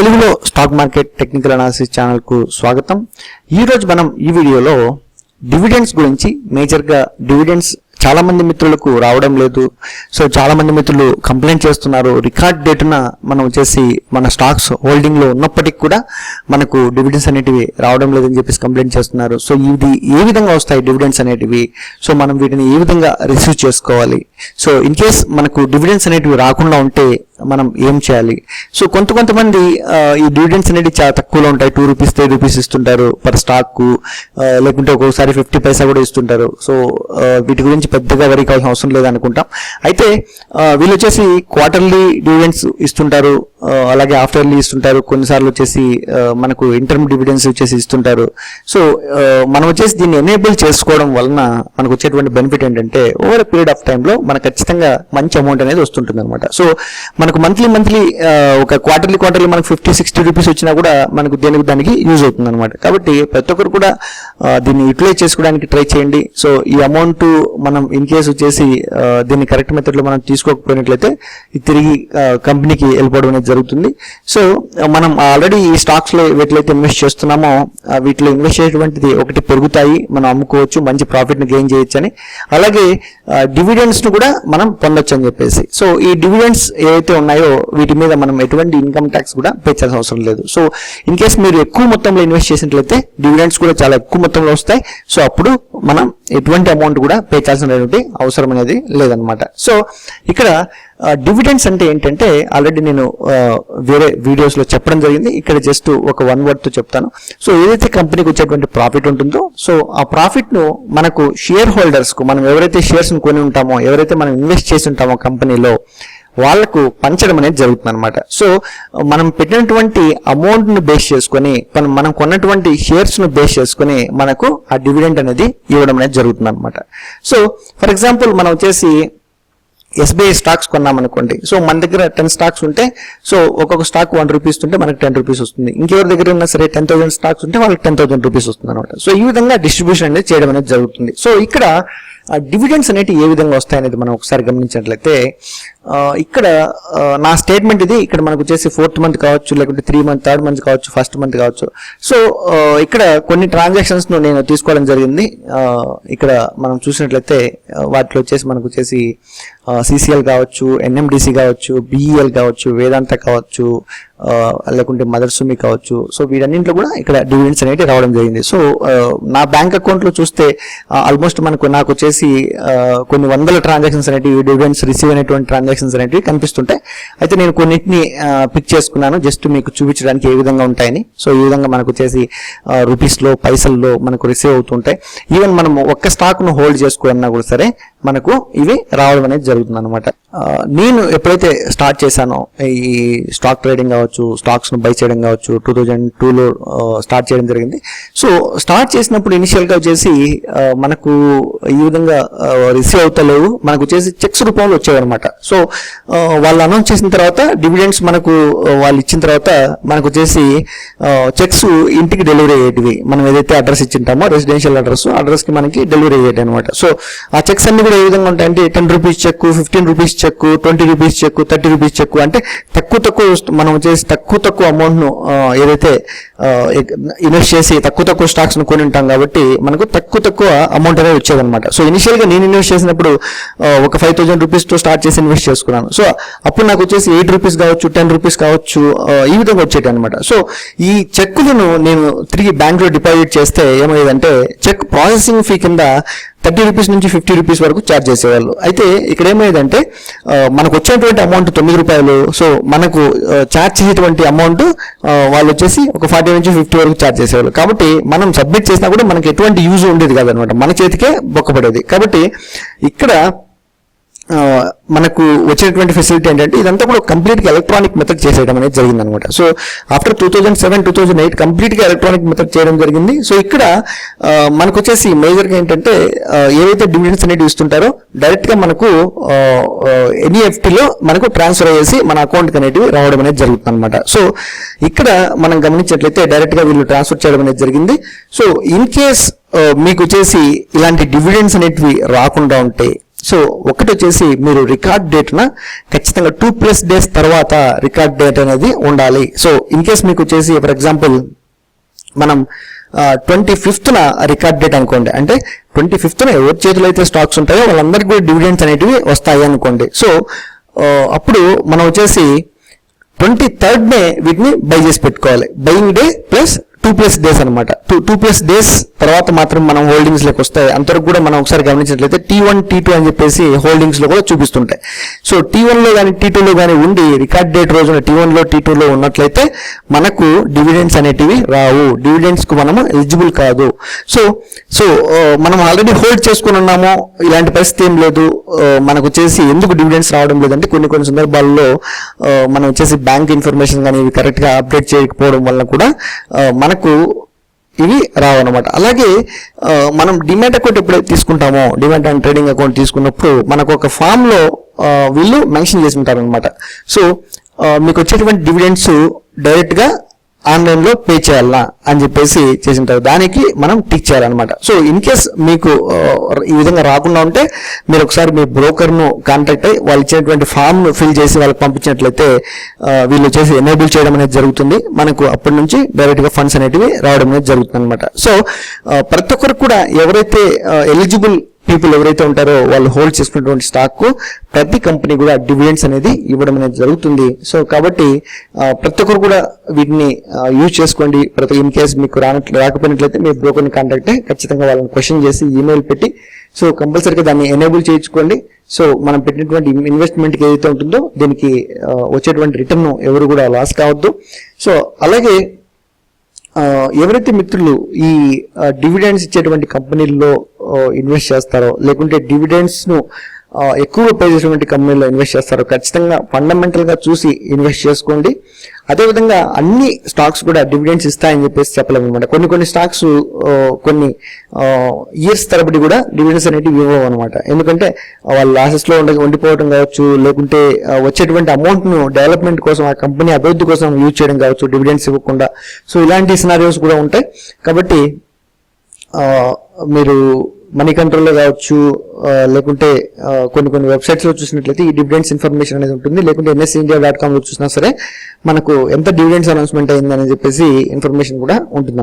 తెలుగులో stock market technical analysis ఛానల్కు స్వాగతం. ఈరోజు మనం ఈ వీడియోలో డివిడెండ్స్ గురించి మేజర్గా డివిడెండ్స్ చాలామంది మిత్రులకు రావడం లేదు. సో చాలా మంది మిత్రులు కంప్లైంట్ చేస్తున్నారు. రికార్డ్ డేటున మనం వచ్చేసి మన స్టాక్స్ హోల్డింగ్లో ఉన్నప్పటికీ కూడా మనకు డివిడెండ్స్ అనేటివి రావడం లేదని చెప్పేసి కంప్లైంట్ చేస్తున్నారు. సో ఇది ఏ విధంగా వస్తాయి డివిడెండ్స్ అనేటివి? సో మనం వీటిని ఏ విధంగా రిసీవ్ చేసుకోవాలి? సో ఇన్ కేస్ మనకు డివిడెండ్స్ అనేటివి రాకుండా ఉంటే మనం ఏం చేయాలి? సో కొంత కొంతమంది ఈ డివిడెండ్స్ అనేది చాలా తక్కువలో ఉంటాయి. టూ రూపీస్ త్రీ రూపీస్ ఇస్తుంటారు పర్ స్టాక్ లేకుంటే ఒక్కొక్కసారి ఫిఫ్టీ పైసా కూడా ఇస్తుంటారు. సో వీటి గురించి పెద్దగా వరి కావాల్సిన అవసరం లేదనుకుంటాం అయితే వీళ్ళు వచ్చేసి క్వార్టర్లీ డివిడెండ్స్ ఇస్తుంటారు. అలాగే ఆఫ్టర్లీ ఇయర్లీ ఇస్తుంటారు. కొన్నిసార్లు వచ్చేసి మనకు ఇంటర్మ్ డివిడెన్స్ వచ్చేసి ఇస్తుంటారు. సో మనం వచ్చేసి దీన్ని ఎనేబుల్ చేసుకోవడం వలన మనకు వచ్చేటువంటి బెనిఫిట్ ఏంటంటే ఓవర్ పీరియడ్ ఆఫ్ టైంలో మనకు ఖచ్చితంగా మంచి అమౌంట్ అనేది వస్తుంటుంది అనమాట సో మన మనకు మంత్లీ మంత్లీ ఒక క్వార్టర్లీ క్వార్టర్లీ మనకు ఫిఫ్టీ సిక్స్టీ రూపీస్ వచ్చినా కూడా మనకు దేనికి దానికి యూజ్ అవుతుంది అనమాట కాబట్టి ప్రతి ఒక్కరు కూడా దీన్ని యూటిలైజ్ చేసుకోవడానికి ట్రై చేయండి. సో ఈ అమౌంట్ మనం ఇన్ కేసు వచ్చేసి దీన్ని కరెక్ట్ మెథడ్లో మనం తీసుకోకపోయినట్లయితే తిరిగి కంపెనీకి వెళ్ళిపోవడం అనేది జరుగుతుంది. సో మనం ఆల్రెడీ ఈ స్టాక్స్లో వీటిలో ఇన్వెస్ట్ చేస్తున్నామో వీటిలో ఇన్వెస్ట్ చేసేటువంటిది ఒకటి పెరుగుతాయి మనం అమ్ముకోవచ్చు మంచి ప్రాఫిట్ని గెయిన్ చేయొచ్చు అని. అలాగే డివిడెండ్స్ను కూడా మనం పొందొచ్చు అని చెప్పేసి. సో ఈ డివిడెండ్స్ ఏవైతే ఉన్నాయో వీటి మీద మనం ఎటువంటి ఇన్కమ్ ట్యాక్స్ కూడా పే చేయాల్సిన అవసరం లేదు. సో ఇన్ కేస్ మీరు ఎక్కువ మొత్తంలో ఇన్వెస్ట్ చేసినట్లయితే డివిడెండ్స్ కూడా చాలా ఎక్కువ మొత్తంలో వస్తాయి. సో అప్పుడు మనం ఎటువంటి అమౌంట్ కూడా పే చేయాల్సినటువంటి అవసరం అనేది లేదనమాట సో ఇక్కడ డివిడెండ్స్ అంటే ఏంటంటే ఆల్రెడీ నేను వేరే వీడియోస్లో చెప్పడం జరిగింది. ఇక్కడ జస్ట్ ఒక వన్ వర్డ్తో చెప్తాను. సో ఏదైతే కంపెనీకి వచ్చేటువంటి ప్రాఫిట్ ఉంటుందో సో ఆ ప్రాఫిట్ను మనకు షేర్ హోల్డర్స్కు మనం ఎవరైతే షేర్స్ను కొని ఉంటామో ఎవరైతే మనం ఇన్వెస్ట్ చేసి ఉంటామో కంపెనీలో వాళ్ళకు పంచడం అనేది జరుగుతుంది అనమాట సో మనం పెట్టినటువంటి అమౌంట్ను బేస్ చేసుకొని మనం మనం కొన్నటువంటి షేర్స్ను బేస్ చేసుకొని మనకు ఆ డివిడెంట్ అనేది ఇవ్వడం అనేది జరుగుతుంది అనమాట సో ఫర్ ఎగ్జాంపుల్ మనం వచ్చేసి ఎస్బీఐ స్టాక్స్ కొన్నాం అనుకోండి సో మన దగ్గర టెన్ స్టాక్స్ ఉంటే సో ఒక్కొక్క స్టాక్ వన్ రూపీస్ ఉంటే మనకు టెన్ రూపీస్ వస్తుంది. ఇంకెవరి దగ్గర ఉన్నా సరే టెన్ థౌసండ్ స్టాక్స్ ఉంటే వాళ్ళకి టెన్ థౌసండ్ రూపీస్ వస్తుంది అనమాట సో ఈ విధంగా డిస్ట్రిబ్యూషన్ అనేది చేయడం అనేది జరుగుతుంది. సో ఇక్కడ ఆ డివిడెండ్స్ అనేవి ఏ విధంగా వస్తాయి అనేది మనం ఒకసారి గమనించినట్లయితే ఇక్కడ నా స్టేట్మెంట్ ఇది. ఇక్కడ మనకు వచ్చేసి ఫోర్త్ మంత్ కావచ్చు లేకుంటే త్రీ మంత్ థర్డ్ మంత్ కావచ్చు ఫస్ట్ మంత్ కావచ్చు. సో ఇక్కడ కొన్ని ట్రాన్సాక్షన్స్ను నేను తీసుకోవడం జరిగింది. ఇక్కడ మనం చూసినట్లయితే వాటిలో వచ్చేసి మనకు వచ్చేసి సిసిఎల్ కావచ్చు ఎన్ఎండిసి కావచ్చు బిఈఎల్ కావచ్చు వేదాంత కావచ్చు లేకుంటే మదర్స్ మదర్సుమి కావచ్చు. సో వీటన్నింటిలో కూడా ఇక్కడ డివిడెండ్స్ అనేవి రావడం జరిగింది. సో నా బ్యాంక్ అకౌంట్లో చూస్తే ఆల్మోస్ట్ మనకు నాకు వచ్చేసి కొన్ని వందల ట్రాన్సాక్షన్స్ అనేటివి డివిడెండ్స్ రిసీవ్ అయినటువంటి ట్రాన్సాక్షన్స్ అనేటివి కనిపిస్తుంటాయి అయితే నేను కొన్నిటిని పిక్ చేసుకున్నాను. జస్ట్ మీకు చూపించడానికి ఏ విధంగా ఉంటాయని. సో ఈ విధంగా మనకు వచ్చేసి రూపీస్లో పైసల్లో మనకు రిసీవ్ అవుతుంటాయి. ఈవెన్ మనం ఒక్క స్టాక్ను హోల్డ్ చేసుకోవాలన్నా కూడా సరే మనకు ఇవి రావడం అనేది జరుగుతుంది అనమాట నేను ఎప్పుడైతే స్టార్ట్ చేశానో ఈ స్టాక్ ట్రేడింగ్ కావచ్చు స్టాక్స్ను బై చేయడం కావచ్చు టూ థౌజండ్ టూలో స్టార్ట్ చేయడం జరిగింది. సో స్టార్ట్ చేసినప్పుడు ఇనిషియల్గా వచ్చేసి మనకు ఈ విధంగా రిసీవ్ అవుతలేవు మనకు వచ్చేసి చెక్స్ రూపంలో వచ్చేవన్నమాట. సో వాళ్ళు అనౌన్స్ చేసిన తర్వాత డివిడెండ్స్ మనకు వాళ్ళు ఇచ్చిన తర్వాత మనకు వచ్చేసి చెక్స్ ఇంటికి డెలివరీ అయ్యేటివి. మనం ఏదైతే అడ్రస్ ఇచ్చింటామో రెసిడెన్షియల్ అడ్రస్ అడ్రస్కి మనకి డెలివరీ అయ్యేటి అనమాట సో ఆ చెక్స్ అన్ని కూడా ఏ విధంగా ఉంటాయంటే ten rupees check fifteen rupees check twenty rupees check thirty rupees check అంటే తక్కువ తక్కువ మనం వచ్చేసి తక్కువ తక్కువ అమౌంట్ను ఏదైతే ఇన్వెస్ట్ చేసి తక్కువ తక్కువ స్టాక్స్ను కొని ఉంటాం కాబట్టి మనకు తక్కువ తక్కువ అమౌంట్ అనేది వచ్చేది అనమాట సో ఇనిషియల్గా నేను ఇన్వెస్ట్ చేసినప్పుడు ఒక ఫైవ్ థౌసండ్ రూపీస్తో స్టార్ట్ చేసి ఇన్వెస్ట్ చేసుకున్నాను. సో అప్పుడు నాకు వచ్చేసి ఎయిట్ రూపీస్ కావచ్చు టెన్ రూపీస్ కావచ్చు ఈ విధంగా వచ్చేటి అనమాట సో ఈ చెక్కులను నేను తిరిగి బ్యాంక్లో డిపాజిట్ చేస్తే ఏమయ్యేదంటే చెక్ ప్రాసెసింగ్ ఫీ కింద థర్టీ రూపీస్ నుంచి ఫిఫ్టీ రూపీస్ వరకు ఛార్జ్ చేసేవాళ్ళు. అయితే ఇక్కడ ఏమైందంటే మనకు వచ్చేటువంటి అమౌంట్ తొమ్మిది రూపాయలు సో మనకు ఛార్జ్ చేసేటువంటి అమౌంట్ వాళ్ళు వచ్చేసి ఒక ఫార్టీ నుంచి ఫిఫ్టీ వరకు ఛార్జ్ చేసేవాళ్ళు. కాబట్టి మనం సబ్మిట్ చేసినా కూడా మనకి ఎటువంటి యూజ్ ఉండేది కాదనమాట. మన చేతికే బొక్కపడేది. కాబట్టి ఇక్కడ మనకు వచ్చేటువంటి ఫెసిలిటీ ఏంటంటే ఇదంతా కూడా కంప్లీట్గా ఎలక్ట్రానిక్ మెథడ్ చేసేయడం అనేది జరిగింది అనమాట so after two thousand seven two thousand eight కంప్లీట్గా ఎలక్ట్రానిక్ మెథడ్ చేయడం జరిగింది. సో ఇక్కడ మనకు వచ్చేసి మేజర్గా ఏంటంటే ఏవైతే డివిడెండ్స్ అనేవి ఇస్తుంటారో డైరెక్ట్గా మనకు ఎన్ఈఎఫ్టీలో మనకు ట్రాన్స్ఫర్ చేసి మన అకౌంట్కి అనేటివి రావడం అనేది జరుగుతుంది అనమాట సో ఇక్కడ మనం గమనించినట్లయితే డైరెక్ట్గా వీళ్ళు ట్రాన్స్ఫర్ చేయడం అనేది జరిగింది. సో ఇన్ కేస్ మీకు వచ్చేసి ఇలాంటి డివిడెండ్స్ అనేటివి రాకుండా ఉంటే సో ఒకటి వచ్చేసి మీరు రికార్డ్ డేట్న ఖచ్చితంగా టూ ప్లస్ డేస్ తర్వాత రికార్డ్ డేట్ అనేది ఉండాలి. సో ఇన్ కేస్ మీకు వచ్చేసి ఫర్ ఎగ్జాంపుల్ మనం ట్వంటీ ఫిఫ్త్న రికార్డ్ డేట్ అనుకోండి. అంటే ట్వంటీ ఫిఫ్త్న ఎవరి చేతిలో అయితే స్టాక్స్ ఉంటాయో వాళ్ళందరికీ కూడా డివిడెండ్స్ అనేటివి వస్తాయి అనుకోండి. సో అప్పుడు మనం వచ్చేసి ట్వంటీ థర్డ్నే వీటిని బై చేసి పెట్టుకోవాలి. Buying day plus two plus days అనమాట టూ టూ ప్లస్ డేస్ తర్వాత మాత్రం మనం హోల్డింగ్స్ లెక్క వస్తాయి అంతవరకు కూడా మనం ఒకసారి గమనించినట్లయితే టీ వన్ టీ టూ అని చెప్పేసి హోల్డింగ్స్లో కూడా చూపిస్తుంటాయి. సో టీ వన్లో కానీ టీ టూలో కానీ ఉండి రికార్డ్ డేట్ రోజున టీ వన్లో టీ టూలో ఉన్నట్లయితే మనకు డివిడెండ్స్ అనేటివి రావు. డివిడెండ్స్కు మనము ఎలిజిబుల్ కాదు. సో సో uh, మనం ఆల్రెడీ హోల్డ్ చేసుకుని ఉన్నాము. ఇలాంటి పరిస్థితి ఏం లేదు. Uh, మనకు వచ్చేసి ఎందుకు డివిడెండ్స్ రావడం లేదంటే కొన్ని కొన్ని సందర్భాల్లో uh, మనం వచ్చేసి బ్యాంక్ ఇన్ఫర్మేషన్ కానీ ఇవి కరెక్ట్గా అప్డేట్ చేయకపోవడం వల్ల కూడా మన మనకు ఇవి రావన్నమాట. అలాగే మనం డిమాట్ అకౌంట్ ఎప్పుడైతే తీసుకుంటామో డిమాట్ అండ్ ట్రేడింగ్ అకౌంట్ తీసుకున్నప్పుడు మనకు ఒక ఫామ్లో వీళ్ళు మెన్షన్ చేసి అనమాట సో మీకు వచ్చేటువంటి డివిడెండ్స్ డైరెక్ట్గా ఆన్లైన్లో పే చేయాలా అని చెప్పేసి చేసిన తర్వాత దానికి మనం టిక్ చేయాలన్నమాట. సో ఇన్ కేస్ మీకు ఈ విధంగా రాకుండా ఉంటే మీరు ఒకసారి మీ బ్రోకర్ను కాంటాక్ట్ అయ్యి వాళ్ళు ఇచ్చినటువంటి ఫామ్ను ఫిల్ చేసి వాళ్ళకి పంపించినట్లయితే వీళ్ళు చేసి ఎనేబుల్ చేయడం అనేది జరుగుతుంది. మనకు అప్పటి నుంచి డైరెక్ట్గా ఫండ్స్ అనేటివి రావడం అనేది జరుగుతుంది అనమాట సో ప్రతి ఒక్కరు కూడా ఎవరైతే ఎలిజిబుల్ పీపుల్ ఎవరైతే ఉంటారో వాళ్ళు హోల్డ్ చేసుకున్నటువంటి స్టాక్ ప్రతి కంపెనీ కూడా డివిడెండ్స్ అనేది ఇవ్వడం అనేది జరుగుతుంది. సో కాబట్టి ప్రతి ఒక్కరు కూడా వీటిని యూజ్ చేసుకోండి. ప్రతి ఇన్ కేస్ మీకు రానట్లు రాకపోయినట్లయితే మీ బ్రోకర్ని కాంటాక్ట్ అయ్యి ఖచ్చితంగా వాళ్ళని క్వశ్చన్ చేసి ఈమెయిల్ పెట్టి సో కంపల్సరీగా దాన్ని ఎనేబుల్ చేయించుకోండి. సో మనం పెట్టినటువంటి ఇన్వెస్ట్మెంట్కి ఏదైతే ఉంటుందో దీనికి వచ్చేటువంటి రిటర్న్ ఎవరు కూడా లాస్ కావద్దు. సో అలాగే ఎవరైతే మిత్రులు ఈ డివిడెండ్స్ ఇచ్చేటువంటి కంపెనీల్లో ఇన్వెస్ట్ చేస్తారో లేకుంటే డివిడెండ్స్ను ఎక్కువగా పే చేసినటువంటి కంపెనీలో ఇన్వెస్ట్ చేస్తారు ఖచ్చితంగా ఫండమెంటల్గా చూసి ఇన్వెస్ట్ చేసుకోండి. అదేవిధంగా అన్ని స్టాక్స్ కూడా డివిడెండ్స్ ఇస్తాయని చెప్పేసి చెప్పలేము అనమాట కొన్ని కొన్ని స్టాక్స్ కొన్ని ఇయర్స్ తరబడి కూడా డివిడెండ్స్ అనేటివి ఇవ్వవు అనమాట ఎందుకంటే వాళ్ళు లాసెస్లో ఉండ ఉండిపోవడం కావచ్చు లేకుంటే వచ్చేటువంటి అమౌంట్ను డెవలప్మెంట్ కోసం ఆ కంపెనీ అభివృద్ధి కోసం యూజ్ చేయడం కావచ్చు డివిడెండ్స్ ఇవ్వకుండా. సో ఇలాంటి సినారియోస్ కూడా ఉంటాయి. కాబట్టి మీరు మనీ కంట్రోల్లో కావచ్చు లేకుంటే కొన్ని కొన్ని వెబ్సైట్స్లో చూసినట్లయితే ఈ డివిడెండ్స్ ఇన్ఫర్మేషన్ అనేది ఉంటుంది. లేకుంటే ఎన్ఎస్ ఇండియా డాట్ కామ్లో చూసినా సరే మనకు ఎంత డివిడెండ్స్ అనౌన్స్మెంట్ అయిందని చెప్పేసి ఇన్ఫర్మేషన్ కూడా ఉంటుంది